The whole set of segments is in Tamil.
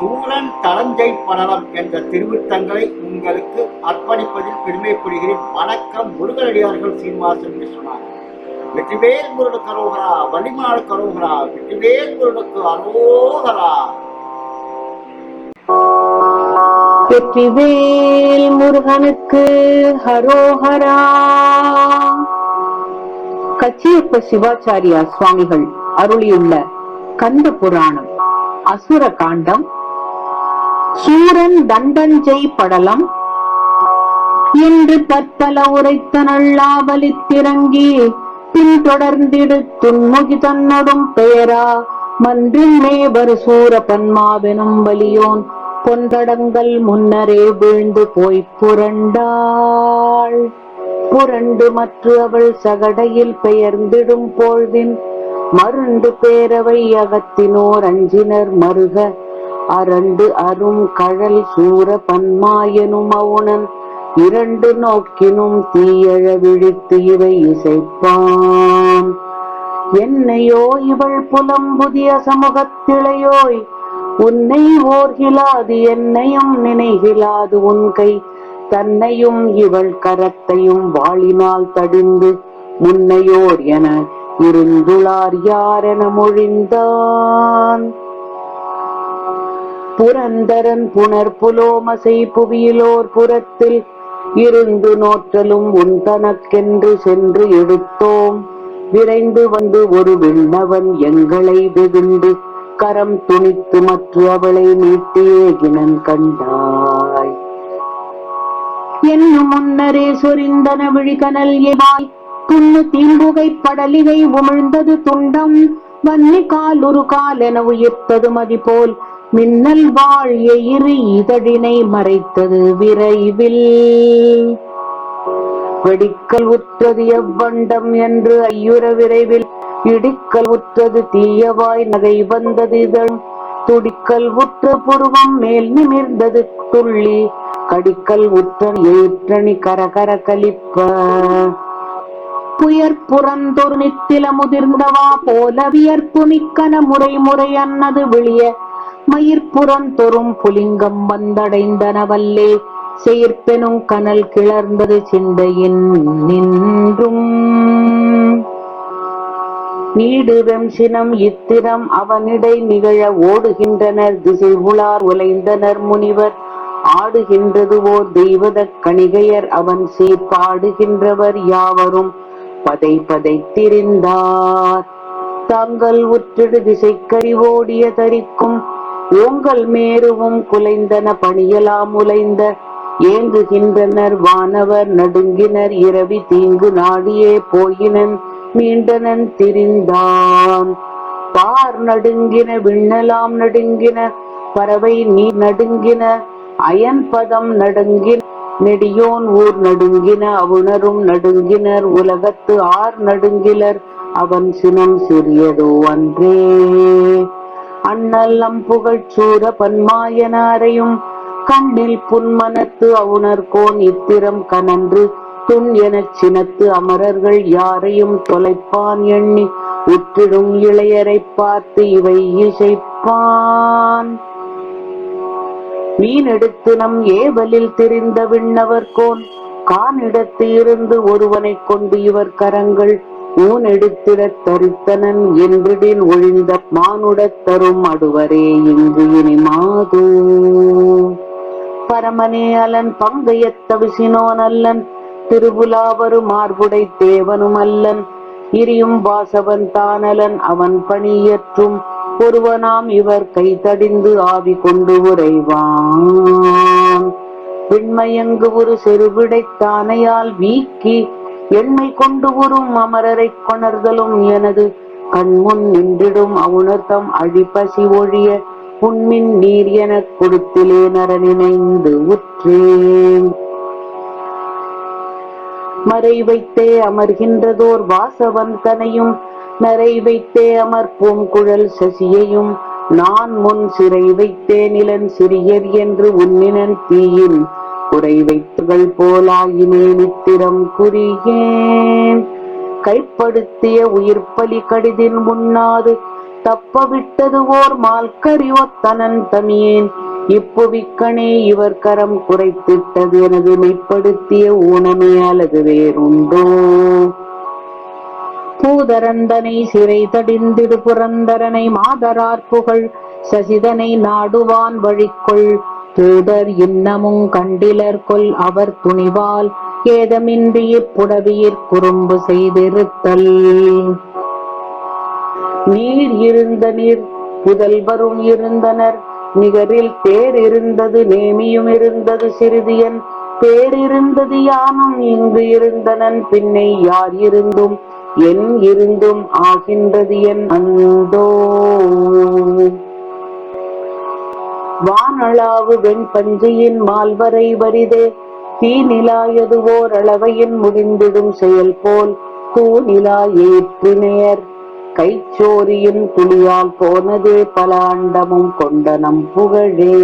சூரன் தளஞ்சை படலம் என்ற திருவித்தங்களை உங்களுக்கு அர்ப்பணிப்பதில் பெருமைப்படுகிறேன். வணக்கம் முருகனடியார்கள் சீனிவாசன் விஸ்வநாத் வெற்றிவேல் முருகனுக்கு அரோகரா வள்ளிமாடு கரோகரா வெற்றிவேல் முருகனுக்கு அரோகரா. வெற்றிவேல் முருகனுக்கு ஹரோஹரா கச்சியப்ப சிவாச்சாரியா சுவாமிகள் அருளியுள்ள கந்த புராணம் அசுர காண்டம் சூரன் தண்டஞ்செய் படலம். என்று பற்பல உரைத்த நல்லாபலித்திறங்கி பின்தொடர்ந்திடு துன்முகி தன்னடும் பெயரா மன்றில் மேவர் சூர பன்மாவெனும் வலியோன் பொந்தடங்கள் முன்னரே வீழ்ந்து போய் புரண்டாள். புரண்டு மற்ற அவள் சகடையில் பெயர்ந்திடும் பொழுதின் மருண்டு பேரவை அகத்தினோர் அஞ்சினர் மருக அரண்டு அரும் கழல் சூர பன்மாயனும் அவுணன் இரண்டு நோக்கினும் தீயழ விழித்து இவை இசைப்பான். என்னையோ இவள் புலம்புதிய சமூகத்திளையோய் உன்னை ஓர்கிலாது என்னையும் நினைகிலாது உன் கை. தன்னையும் இவள் கரத்தையும் வாளினால் தடிந்து முன்னையோர் என இருந்துளார் யாரென மொழிந்தான். புரந்தரன் புனர் புலோமசை புவியிலோர் புறத்தில் இருந்து நோற்றலும் உன் தனக்கென்று சென்று எடுத்தோம். விரைந்து வந்து ஒரு விண்ணவன் எங்களை வெகுண்டு கரம் துணித்து மற்ற அவளை மீட்டு கண்டாய். என்னும் முன்னரே சொரிந்தன விழிகனல் எவாய் துண்ணு தீம்புகை படலிகை உமிழ்ந்தது துண்டம் வன்னி கால் ஒரு கால் என உயிர்த்தது மதி போல் மின்னல் வாழ் எயிறு இதழினை மறைத்தது விரைவில். வெடிக்கல் உற்றது எவ்வண்டம் என்று ஐயுற விரைவில். இடிக்கல் உற்றது தீயவாய் நகை வந்தது இதழ். துடிக்கல் உற்ற புருவம் மேல் நிமிர்ந்தது துள்ளி. கடிக்கல் உற்ற ஏற்றணி கரகர கலிப்ப. புயற் புறந்தொரு நித்தில முதிர்ந்தவா போல வியர்ப்பு மிக்கன முறை முறை அன்னது விழிய மயிர்ப்புறந்தொரும் புலிங்கம் வந்தடைந்தனவல்லே. செயற்பெனும் கனல் கிளர்ந்தது சிந்தையின் நின்றும். நீடுவெம் சினம் இத்திரம் அவனிடை நிகழ ஓடுகின்றனர். திசை உளார் உலைந்தனர் முனிவர். ஆடுகின்றது ஓர் தெய்வத கணிகையர். அவன் சீர்பாடுகின்றவர் யாவரும் பதை பதை திரிந்தார் தாங்கள் உற்றிடு திசைக்கறி ஓடிய தரிக்கும் ஓங்கல் மேருவும் குலைந்தன பணியலாம் உலைந்த ஏங்குகின்றனர் வானவர் நடுங்கினர் இரவி தீங்கு நாடியே போயினன் மீண்டனன் திரிந்தான். பார் நடுங்கின விண்ணலாம் நடுங்கின பறவை நீ நடுங்கின அயன் பதம் நடுங்கின நெடியோன் ஊர் நடுங்கின அவுணரும் நடுங்கினர் உலகத்து ஆர் நடுங்கிலர் அவன் சினம் சிறியதோ அன்றே. அண்ணல்லம் புகழ்ச்சூர பன்மாயனாரையும் கண்ணில் புன்மனத்து அவுணர்கோன் இத்திரம் கனன்று. துன் எனச் சினத்து அமரர்கள் யாரையும் தொலைப்பான் எண்ணி. உற்றிடும் இளையரை பார்த்து இவை இசைப்பான். மீனெடுத்து நம் ஏவலில் திரிந்த விண்ணவர்கோன் கானிடத்து இருந்து ஒருவனைக் கொண்டு இவர் கரங்கள் ஊனெடுத்திடத் தரித்தனன் என்றிடில் ஒழிந்த மானுடத் தரும் அடுவரே இங்கு இனி மாது. பரமனே அலன் பங்கையத்த விசினோன் அல்லன் திருபுலாவரு மார்புடை தேவனும் அல்லன். இரியும் வாசவன் தானலன் அவன் பணியற்றும் ஒருவனாம் இவர் கைதடிந்து ஆவி கொண்டு உரைவான் விண்மையங்கு ஒரு செருவிடைத் தானையால் வீக்கி எண்மை கொண்டு உறும் அமரரைக் கொணர்தலும் எனது கண்முன் நின்றிடும் அவுணர்த்தம் அழிப்பசி ஒழிய புன்மின் நீர் எனக் கொடுத்திலே நரநினைந்து உற்றேன். மறை வைத்தே அமர்கின்றதோர் வாசவன் தனையும் நரை வைத்தே அமர்ப்போம் குழல் சசியையும் நான் முன் சிறை வைத்தே நிலன் சிறியர் என்று உன்னினன் தீயின். குறை வைத்துகள் போலாயினே நித்திரம் குறியேன். கைப்படுத்திய உயிர்ப்பலி கடிதில் முன்னாது தப்ப விட்டது ஓர் மால்கறி ஒத்தனன் தமியேன். இப்புவிக்கணே இவர் கரம் குறைத்திட்டது எனது மெய்ப்படுத்திய ஊனமே அல்லது வேறுண்டோ? பூதரந்தனை சிறை தடிந்திடு புரந்தரனை மாதரார் புகழ் சசிதனை நாடுவான் வழிக்கொள். தூதர் இன்னமும் கண்டிலர் கொல் அவர் துணிவால் ஏதமின்றி இப்புடவியிற் குறும்பு செய்திருத்தல். நீர் இருந்த நீர் புதல்வரும் இருந்தனர். நிகரில் தேர் இருந்தது நேமியும் இருந்தது சிறிதியன். பேரிருந்தது யானும் இங்கு இருந்தனன். பின்னை யார் இருந்தும்? என் இருந்தும் ஆகின்றது என் அந்தோ. வானளாவு வெண்பஞ்சியின் மால்வரை வரிதே. தீ நிலாயது ஓர் அளவையின் முடிந்திடும் செயல் போல் தூநிலா ஏற்றினையர் கைச்சோரியின் துளியால் போனதே பல அண்டமும் கொண்ட நம் புகழே.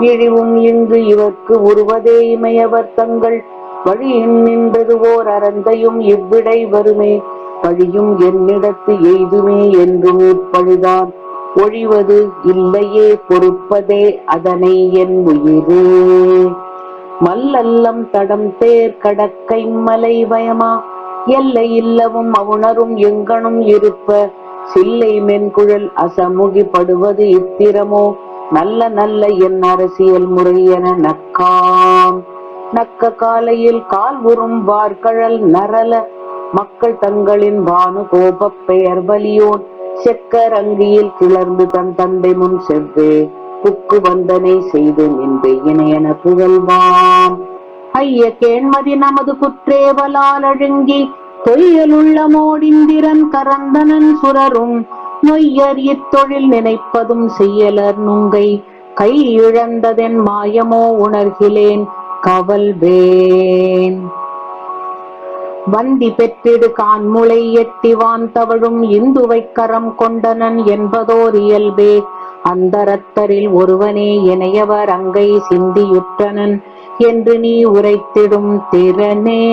இழிவும் இங்கு இவர்க்கு உருவதே இமையவர் தங்கள். வழியின் நின்றது ஓர் அறந்தையும் இவ்விடை வருமே. பழியும் என்னிடத்து எய்துமே என்றும் இப்பழிதான். ஒழிவது இல்லையே பொறுப்பதே அதனை என் உயிரே. மல்லல்லம் தடம் தேர் கடக்கை மலை வயமா? எல்லை இல்லவும் அவுணரும் எங்கனும் இருப்ப? சில்லை மென்குழல் அசமுகிப்படுவது இத்திரமோ? நல்ல நல்ல என் அரசியல் முறை என நக்காம். நக்க காலையில் கால் உறும் வார்கழல் நரல. மக்கள் தங்களின் வானு கோபப் பெயர் வலியோன். செக்கரங்கியில் கிளர்ந்து தன் தந்தை முன் செவ்வே புக்கு வந்தனை செய்து நின்று இணையன புகழ்வாம். ஐய கேண்மதி நமது குற்றேவலால் அழுங்கி தொய்யலுள்ள மோடிந்திரன் கரந்தனன் சுரரும். நொய்யர் இத்தொழில் நினைப்பதும் செய்யலர் நுங்கை கை இழந்ததென் மாயமோ உணர்கிலேன் கவல்வேன். வந்தி பெற்றிடு கான்முளை எட்டிவான் தவழும் இந்துவை கரம் கொண்டனன் என்பதோர் இயல்பே. அந்தரத்தரில் ஒருவனே இணையவர் அங்கை சிந்தியுற்றனன் என்று நீ உரைத்திடும் திறனே.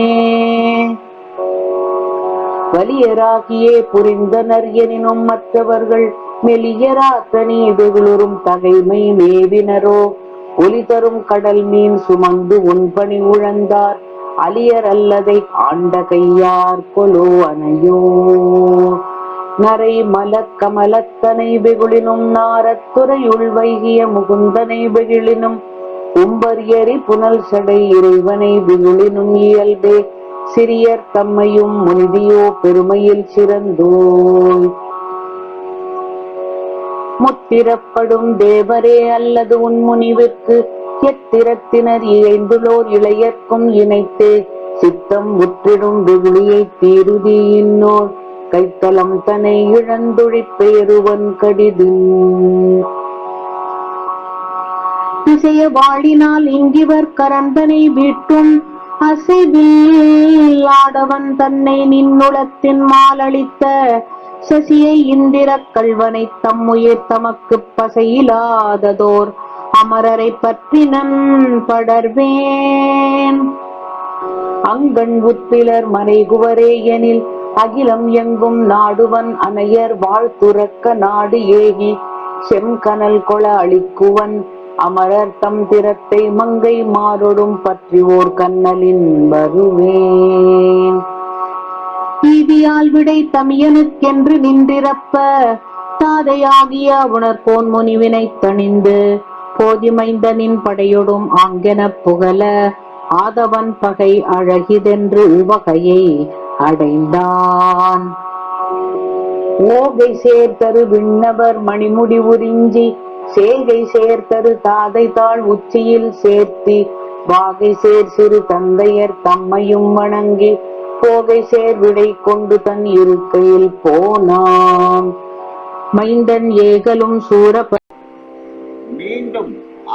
வலியராகியே புரிந்தனர் எனினும் மற்றவர்கள் மெலியரா வெகுளுறும் தகைமை மேவினரோ. ஒளி தரும் கடல் மீன் சுமந்து உன்பணி உழந்தார். அலியர் அல்லதை ஆண்ட கையார் கொலோ அணையோ நரை மலக்கமலத்தனை வெகுளினும் நாரத்துறையுள் வைகிய முகுந்தனை வெகுளினும் உம்பரியறி புனல் சடை இறைவனை வெகுளினும் இயல்பே. சிறியர் தம்மையும் முந்தியோ பெருமையில் சிறந்தோய். முத்திரப்படும் தேவரே அல்லது உன் முனிவிற்கு எத்திரத்தினர் இழைந்துள்ளோர் இளையர்க்கும் இணைத்து. சித்தம் முற்றிடும் வெகுளியை தீருதி இன்னோர். கைத்தலம் தனை இழந்துழிப்பெயருவன் கடிது இசைய வாழினால் இங்கிவர் கரந்தனை வீட்டும். அசைவில் ஆடவன் தன்னை நின்னுளத்தின் மாலளித்த. சசியை இந்திரக் கள்வனை தம்முயிர் தமக்குப் பசையிலாததோர். அமரரை பற்றி நன் படர்வேன். அங்கண் உத்திலர் மறைகுவரே எனில் அகிலம் எங்கும் நாடுவன் அனையர் வாழ்த்துறக்க நாடு ஏகி செம்கனல் கொள அளிக்குவன் அமரர் தம் திறத்தை மங்கை மாறொடும் பற்றி ஓர் கண்ணலின் வருவேன். ஈதியால் விடை தமியனுக்கென்று நின்றிறப்ப தாதையாகிய உணர்கோன் முனிவினை தணிந்து போதிமைந்தனின் படையொடும் ஆங்கெனப் புகழ ஆதவன் பகை அழகிதென்று உவகையை அடைந்தான். ஓகை சேர்த்தரு விண்ணவர் மணிமுடி உறிஞ்சி சேகை சேர்த்தரு தாதை தாள் உச்சியில் சேர்த்தி வாகை சேர் சிறு தந்தையர் தம்மையும் வணங்கி போகை சேர் விடை கொண்டு தன் இருக்கையில் போனான். மைந்தன் ஏகலும் சூரப்ப